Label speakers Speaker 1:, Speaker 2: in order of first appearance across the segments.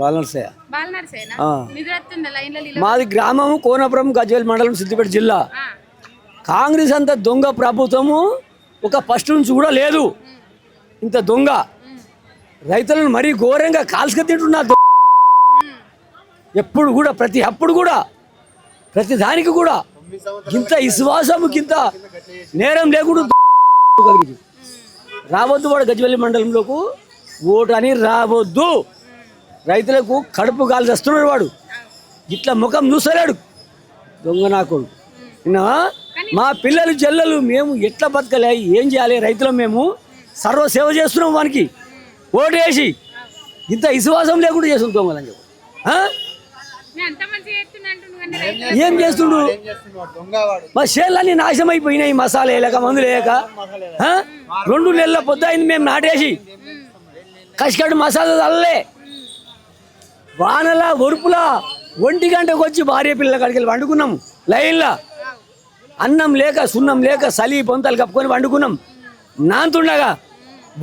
Speaker 1: బాలనర్సయ్య? మాది గ్రామము కోనపురం గజ్వేల్ మండలం సిద్దిపేట జిల్లా. కాంగ్రెస్ అంత దొంగ ప్రభుత్వము ఒక ఫస్ట్ నుంచి కూడా లేదు. ఇంత దొంగ. రైతులను మరీ ఘోరంగా కాల్చుక తింటున్నా ఎప్పుడు కూడా ప్రతి అప్పుడు కూడా ప్రతి దానికి కూడా ఇంత విశ్వాసము కింద నేరం లేకుండా రావద్దు వాడు గజ్వెల్లి మండలంలోకి. ఓటు అని రావద్దు. రైతులకు కడుపు గాలి తెస్తున్నాడు వాడు. ఇట్లా ముఖం చూసలేడు దొంగ నాకుడు విన్నా మా పిల్లలు చెల్లెలు మేము ఎట్లా బతకలే? ఏం చేయాలి? రైతులం మేము సర్వ సేవ చేస్తున్నాం వానికి. ఓటు వేసి. ఇంత విశ్వాసం లేకుండా చేస్తున్నాం దొంగలని చెప్పి. ఏం చేస్తుండు? మా చేళ్ళన్నీ నాశనం అయిపోయినాయి మసాలా వేయలేక మందులు వేయక ఆ? రెండు నెలల పొద్దుయింది మేము నాటేసి. కసికట్టు మసాలా చల్లలే. వానలా ఒరుపులా ఒంటి గంటకు వచ్చి భార్య పిల్లల కాడికి వెళ్ళి వండుకున్నాం. లైన్లా. అన్నం లేక సున్నం లేక చలి పొంతలు కప్పుకొని వండుకున్నాం. నాంతుండగా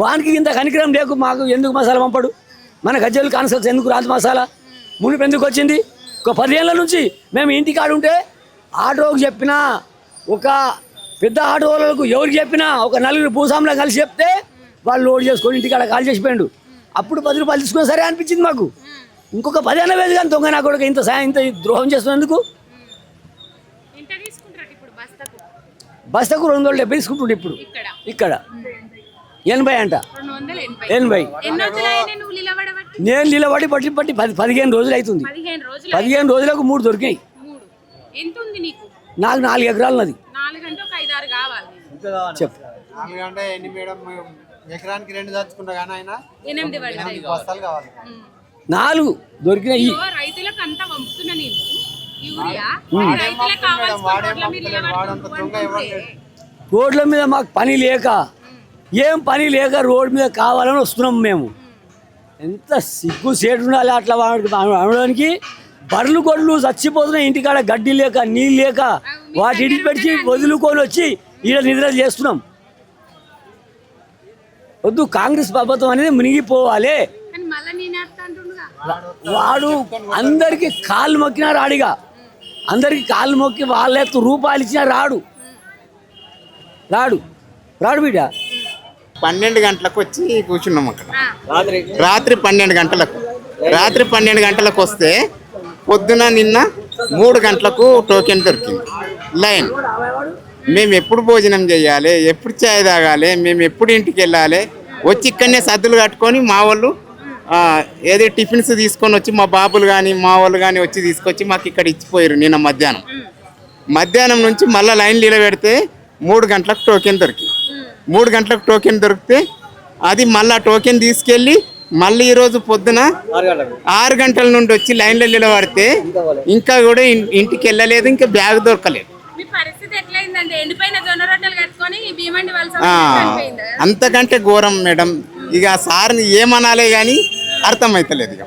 Speaker 1: వానికి ఇంత కనికరం లేకు మాకు ఎందుకు మసాలా పంపడు? మన గజ్జలు కాన్సల్స్ ఎందుకు రాదు మసాలా? మునిపు ఎందుకు వచ్చింది? ఒక పదిహేళ్ళ నుంచి మేము ఇంటికాడ ఉంటే ఆటోకి చెప్పినా ఒక పెద్ద ఆటో వాళ్ళకు ఎవరికి చెప్పినా ఒక నలుగురు భూస్వాములో కలిసి చెప్తే వాళ్ళు లోడ్ చేసుకొని ఇంటికాడ కాల్ చేసిపోయాడు. అప్పుడు పది రూపాయలు తీసుకుని సరే అనిపించింది మాకు. ఇంకొక పది అన్న వేది కానీ దొంగ నా కొడుకు ఇంత సాయం ఇంత ద్రోహం చేస్తున్నందుకు?
Speaker 2: బస్తకు.
Speaker 1: బస్తకు రెండు వందల డెబ్బై తీసుకుంటుండే ఇప్పుడు.
Speaker 2: ఇక్కడ.
Speaker 1: ఇక్కడ. ఎనభై అంట.
Speaker 2: ఎనభై.
Speaker 1: నేను నిలబడి పట్టి పట్టి పది పదిహేను రోజులు అవుతుంది.
Speaker 2: పదిహేను రోజులు
Speaker 1: పదిహేను రోజులకు మూడు దొరికాయి
Speaker 2: మూడు. ఎంత ఉంది నీకు?
Speaker 1: నాలుగు ఎకరాలు
Speaker 2: నీకు.
Speaker 1: చెప్పు.
Speaker 3: ఎకరానికి రెండు దాచుకున్నా కానీ ఆయన బస్తాలు కావాలి.
Speaker 1: నాలుగు దొరికినాయి
Speaker 2: రైతులకు అంతా పంపుతున్నా నేను. రోడ్ల మీద
Speaker 1: మాకు పని లేక ఏం పని లేక రోడ్ మీద కావాలని వస్తున్నాం మేము. ఎంత సిగ్గు సేటు ఉండాలి అట్లా అనడానికి? బర్రెలు గొడ్లు చచ్చిపోతున్నాయి ఇంటికాడ గడ్డి లేక నీళ్ళు లేక వాటి ఇంటికి పెట్టి వదులుకొని వచ్చి ఈడ నిద్ర చేస్తున్నాం. వద్దు కాంగ్రెస్ ప్రభుత్వం అనేది మునిగిపోవాలి
Speaker 2: కానీ మళ్ళీ నేను వేస్తా అంటుండగా
Speaker 1: వాడు అందరికి కాళ్ళు మొక్కినా రాడిగా. అందరికి కాళ్ళు మొక్కి వాళ్ళ రూపాయలు ఇచ్చినా రాడు. రాడు. రాడు బిడ్డ.
Speaker 4: పన్నెండు గంటలకు వచ్చి కూర్చున్నాం అక్కడ. రాత్రి పన్నెండు గంటలకు. రాత్రి పన్నెండు గంటలకు వస్తే పొద్దున నిన్న మూడు గంటలకు టోకెన్ దొరికింది. లైన్. మేము ఎప్పుడు భోజనం చేయాలి? ఎప్పుడు చాయ్ తాగాలి? మేము ఎప్పుడు ఇంటికి వెళ్ళాలి? వచ్చి ఇక్కడనే సద్దులు కట్టుకొని మా వాళ్ళు ఏదో టిఫిన్స్ తీసుకొని వచ్చి మా బాబులు కానీ మా వాళ్ళు కానీ వచ్చి తీసుకొచ్చి మాకు ఇక్కడ ఇచ్చిపోయారు నిన్న మధ్యాహ్నం. మధ్యాహ్నం నుంచి మళ్ళీ లైన్ నిలబెడితే మూడు గంటలకు టోకెన్ దొరికింది మూడు గంటలకు టోకెన్ దొరికితే అది మళ్ళా టోకెన్ తీసుకెళ్ళి మళ్ళీ ఈరోజు పొద్దున ఆరు గంటల నుండి వచ్చి లైన్లో నిలబడితే ఇంకా కూడా ఇంటికి వెళ్ళలేదు ఇంకా బ్యాగ్ దొరకలేదు. అంతకంటే ఘోరం మేడం. ఇక సార్ని ఏమనాలే కానీ అర్థమవుతలేదు ఇక.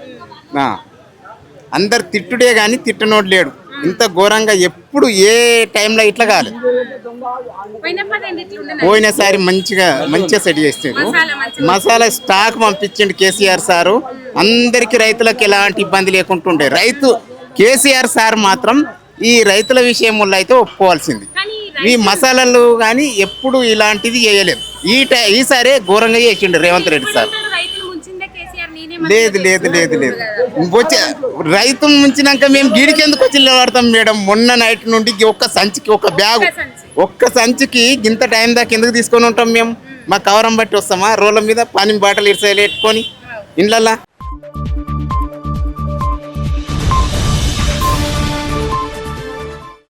Speaker 4: అందరు తిట్టుడే కానీ తిట్టనోడు లేడు. ఇంత ఘోరంగా ఎప్పుడు ఏ టైంలో ఇట్లా కాలేదు పోయినసారి మంచిగా మంచిగా సెట్ చేస్తారు
Speaker 2: మసాలా
Speaker 4: స్టాక్ పంపించండి కేసీఆర్ సారు. అందరికి రైతులకు ఎలాంటి ఇబ్బంది లేకుంటుండే. రైతు కేసీఆర్ సార్ మాత్రం ఈ రైతుల విషయంలో అయితే ఒప్పుకోవాల్సింది. ఈ మసాలాలు కానీ ఎప్పుడు ఇలాంటిది చేయలేదు. ఈ టై ఈసారి ఘోరంగా చేసిండు రేవంత్ రెడ్డి సార్. లేదు లేదు లేదు లేదు. వచ్చే రైతు ముంచినాక మేము గీడికి ఎందుకు వచ్చి నిలబడతాం మేడం? మొన్న నైట్ నుండి ఒక్క సంచికి ఒక బ్యాగ్
Speaker 2: ఒక్క సంచి.
Speaker 4: ఒక్క సంచికి ఇంత టైం దాకా ఎందుకు తీసుకొని ఉంటాం మేము? మా కవరం బట్టి వస్తామా? రోడ్ల మీద పని బాటలు ఇటు పెట్టుకొని. ఇండ్లల్లా